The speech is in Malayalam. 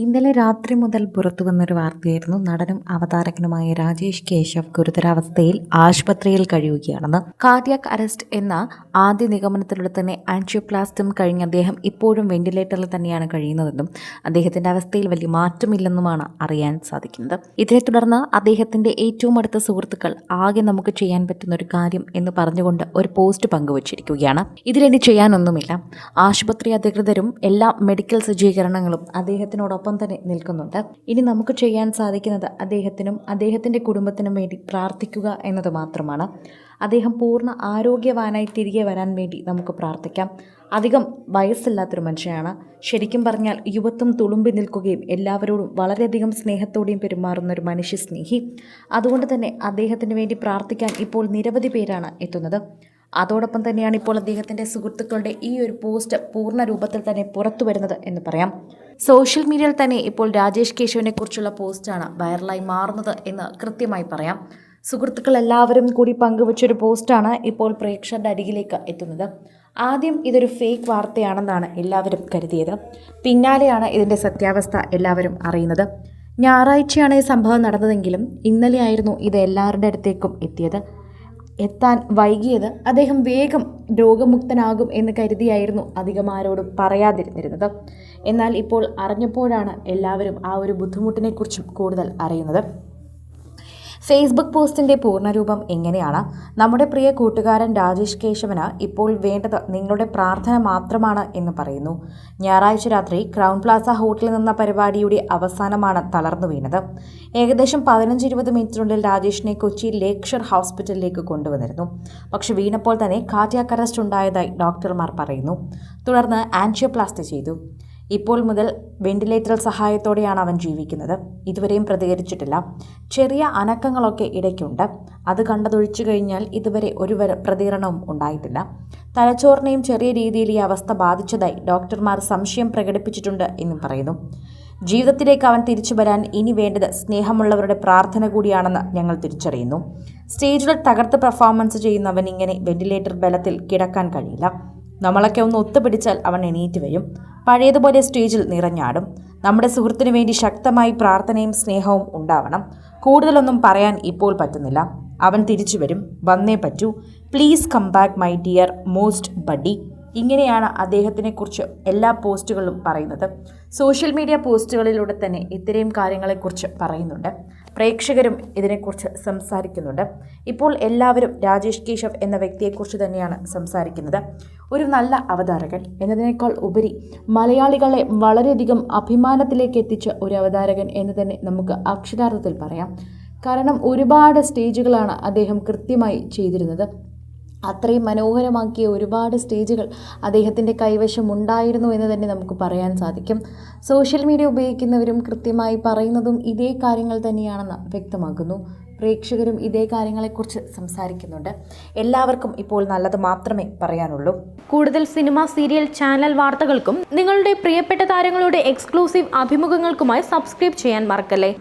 ഇന്നലെ രാത്രി മുതൽ പുറത്തു വന്നൊരു വാർത്തയായിരുന്നു. നടനും അവതാരകനുമായ രാജേഷ് കേശവ് ഗുരുതരാവസ്ഥയിൽ ആശുപത്രിയിൽ കഴിയുകയാണെന്ന്. കാർഡിയാക് അറസ്റ്റ് എന്ന ആദ്യ നിഗമനത്തിലൂടെ തന്നെ ആൻജിയോപ്ലാസ്റ്റും കഴിഞ്ഞ അദ്ദേഹം ഇപ്പോഴും വെന്റിലേറ്ററിൽ തന്നെയാണ് കഴിയുന്നതെന്നും അദ്ദേഹത്തിന്റെ അവസ്ഥയിൽ വലിയ മാറ്റമില്ലെന്നുമാണ് അറിയാൻ സാധിക്കുന്നത്. ഇതിനെ തുടർന്ന് അദ്ദേഹത്തിന്റെ ഏറ്റവും അടുത്ത സുഹൃത്തുക്കൾ ആകെ നമുക്ക് ചെയ്യാൻ പറ്റുന്ന ഒരു കാര്യം എന്ന് പറഞ്ഞുകൊണ്ട് ഒരു പോസ്റ്റ് പങ്കുവച്ചിരിക്കുകയാണ്. ഇതിലെനി ചെയ്യാനൊന്നുമില്ല. ആശുപത്രി അധികൃതരും എല്ലാ മെഡിക്കൽ സജ്ജീകരണങ്ങളും അദ്ദേഹത്തിനോടൊപ്പം തന്നെ നിൽക്കുന്നുണ്ട്. ഇനി നമുക്ക് ചെയ്യാൻ സാധിക്കുന്നത് അദ്ദേഹത്തിനും അദ്ദേഹത്തിന്റെ കുടുംബത്തിനും വേണ്ടി പ്രാർത്ഥിക്കുക എന്നത് മാത്രമാണ്. അദ്ദേഹം പൂർണ ആരോഗ്യവാനായി തിരികെ വരാൻ വേണ്ടി നമുക്ക് പ്രാർത്ഥിക്കാം. അധികം വയസ്സില്ലാത്തൊരു മനുഷ്യനാണ്. ശരിക്കും പറഞ്ഞാൽ യുവത്വം തുളുമ്പി നിൽക്കുകയും എല്ലാവരോടും വളരെയധികം സ്നേഹത്തോടെയും പെരുമാറുന്ന ഒരു മനുഷ്യ സ്നേഹി അതുകൊണ്ട് തന്നെ അദ്ദേഹത്തിന് വേണ്ടി പ്രാർത്ഥിക്കാൻ ഇപ്പോൾ നിരവധി പേരാണ് എത്തുന്നത്. അതോടൊപ്പം തന്നെയാണ് ഇപ്പോൾ അദ്ദേഹത്തിന്റെ സുഹൃത്തുക്കളുടെ ഈ ഒരു പോസ്റ്റ് പൂർണ രൂപത്തിൽ തന്നെ പുറത്തു വരുന്നത് എന്ന് പറയാം. സോഷ്യൽ മീഡിയയിൽ തന്നെ ഇപ്പോൾ രാജേഷ് കേശവിനെ കുറിച്ചുള്ള പോസ്റ്റാണ് വൈറലായി മാറുന്നത് എന്ന് കൃത്യമായി പറയാം. സുഹൃത്തുക്കൾ എല്ലാവരും കൂടി പങ്കുവച്ചൊരു പോസ്റ്റാണ് ഇപ്പോൾ പ്രേക്ഷകരുടെ അരികിലേക്ക് എത്തുന്നത്. ആദ്യം ഇതൊരു ഫേക്ക് വാർത്തയാണെന്നാണ് എല്ലാവരും കരുതിയത്. പിന്നാലെയാണ് ഇതിന്റെ സത്യാവസ്ഥ എല്ലാവരും അറിയുന്നത്. ഞായറാഴ്ചയാണ് ഈ സംഭവം നടന്നതെങ്കിലും ഇന്നലെയായിരുന്നു ഇത് എല്ലാവരുടെ അടുത്തേക്കും എത്തിയത്. എത്താൻ വൈകിയത് അദ്ദേഹം വേഗം രോഗമുക്തനാകും എന്ന് കരുതിയായിരുന്നു അധികം ആരോടും പറയാതിരുന്നിരുന്നത്. എന്നാൽ ഇപ്പോൾ അറിഞ്ഞപ്പോഴാണ് എല്ലാവരും ആ ഒരു ബുദ്ധിമുട്ടിനെക്കുറിച്ചും കൂടുതൽ അറിയുന്നത്. ഫേസ്ബുക്ക് പോസ്റ്റിന്റെ പൂർണരൂപം എങ്ങനെയാണ്? നമ്മുടെ പ്രിയ കൂട്ടുകാരൻ രാജേഷ് കേശവന് ഇപ്പോൾ വേണ്ടത് നിങ്ങളുടെ പ്രാർത്ഥന മാത്രമാണ് എന്ന് പറയുന്നു. ഞായറാഴ്ച രാത്രി ക്രൗൺ പ്ലാസ ഹോട്ടലിൽ നിന്ന പരിപാടിയുടെ അവസാനമാണ് തളർന്നു വീണത്. ഏകദേശം പതിനഞ്ച് ഇരുപത് മിനിറ്റിനുള്ളിൽ രാജേഷിനെ കൊച്ചി ലേക്ഷർ ഹോസ്പിറ്റലിലേക്ക് കൊണ്ടുവന്നിരുന്നു. പക്ഷെ വീണപ്പോൾ തന്നെ കാർഡിയാക് ഉണ്ടായതായി ഡോക്ടർമാർ പറയുന്നു. തുടർന്ന് ആൻജിയോപ്ലാസ്റ്റി ചെയ്തു. ഇപ്പോൾ മുതൽ വെന്റിലേറ്റർ സഹായത്തോടെയാണ് അവൻ ജീവിക്കുന്നത്. ഇതുവരെയും പ്രതികരിച്ചിട്ടില്ല. ചെറിയ അനക്കങ്ങളൊക്കെ ഇടയ്ക്കുണ്ട്. അത് കണ്ടതൊഴിച്ചു കഴിഞ്ഞാൽ ഇതുവരെ ഒരു പ്രതികരണവും ഉണ്ടായിട്ടില്ല. തലച്ചോറിനെയും ചെറിയ രീതിയിൽ ഈ അവസ്ഥ ബാധിച്ചതായി ഡോക്ടർമാർ സംശയം പ്രകടിപ്പിച്ചിട്ടുണ്ട് എന്നും പറയുന്നു. ജീവിതത്തിലേക്ക് അവൻ തിരിച്ചു വരാൻ ഇനി വേണ്ടത് സ്നേഹമുള്ളവരുടെ പ്രാർത്ഥന കൂടിയാണെന്ന് ഞങ്ങൾ തിരിച്ചറിയുന്നു. സ്റ്റേജിൽ തകർത്ത് പെർഫോമൻസ് ചെയ്യുന്നവൻ ഇങ്ങനെ വെന്റിലേറ്റർ ബലത്തിൽ കിടക്കാൻ കഴിയില്ല. നമ്മളൊക്കെ ഒന്ന് ഒത്തുപിടിച്ചാൽ അവൻ എണീറ്റ് വരും. പഴയതുപോലെ സ്റ്റേജിൽ നിറഞ്ഞാടും. നമ്മുടെ സുഹൃത്തിനു വേണ്ടി ശക്തമായി പ്രാർത്ഥനയും സ്നേഹവും ഉണ്ടാവണം. കൂടുതലൊന്നും പറയാൻ ഇപ്പോൾ പറ്റുന്നില്ല. അവൻ തിരിച്ചു വരും. വന്നേ പറ്റൂ. Please come back my dear most buddy. ഇങ്ങനെയാണ് അദ്ദേഹത്തിനെക്കുറിച്ച് എല്ലാ പോസ്റ്റുകളിലും പറയുന്നത്. സോഷ്യൽ മീഡിയ പോസ്റ്റുകളിലൂടെ തന്നെ ഇത്രയും കാര്യങ്ങളെക്കുറിച്ച് പറയുന്നുണ്ട്. പ്രേക്ഷകരും ഇതിനെക്കുറിച്ച് സംസാരിക്കുന്നുണ്ട്. ഇപ്പോൾ എല്ലാവരും രാജേഷ് കേശവ് എന്ന വ്യക്തിയെക്കുറിച്ച് തന്നെയാണ് സംസാരിക്കുന്നത്. ഒരു നല്ല അവതാരകൻ എന്നതിനേക്കാൾ ഉപരി മലയാളികളെ വളരെയധികം അഭിമാനത്തിലേക്ക് എത്തിച്ച ഒരു അവതാരകൻ എന്ന് തന്നെ നമുക്ക് അക്ഷരാർത്ഥത്തിൽ പറയാം. കാരണം ഒരുപാട് സ്റ്റേജുകളാണ് അദ്ദേഹം കൃത്യമായി ചെയ്തിരുന്നത്. അത്രയും മനോഹരമാക്കിയ ഒരുപാട് സ്റ്റേജുകൾ അദ്ദേഹത്തിന്റെ കൈവശം ഉണ്ടായിരുന്നു എന്ന് തന്നെ നമുക്ക് പറയാൻ സാധിക്കും. സോഷ്യൽ മീഡിയ ഉപയോഗിക്കുന്നവരും കൃത്യമായി പറയുന്നതും ഇതേ കാര്യങ്ങൾ തന്നെയാണെന്ന് വ്യക്തമാക്കുന്നു. പ്രേക്ഷകരും ഇതേ കാര്യങ്ങളെക്കുറിച്ച് സംസാരിക്കുന്നുണ്ട്. എല്ലാവർക്കും ഇപ്പോൾ നല്ലത് മാത്രമേ പറയാനുള്ളൂ. കൂടുതൽ സിനിമ സീരിയൽ ചാനൽ വാർത്തകൾക്കും നിങ്ങളുടെ പ്രിയപ്പെട്ട താരങ്ങളുടെ എക്സ്ക്ലൂസീവ് അഭിമുഖങ്ങൾക്കുമായി സബ്സ്ക്രൈബ് ചെയ്യാൻ മറക്കല്ലേ?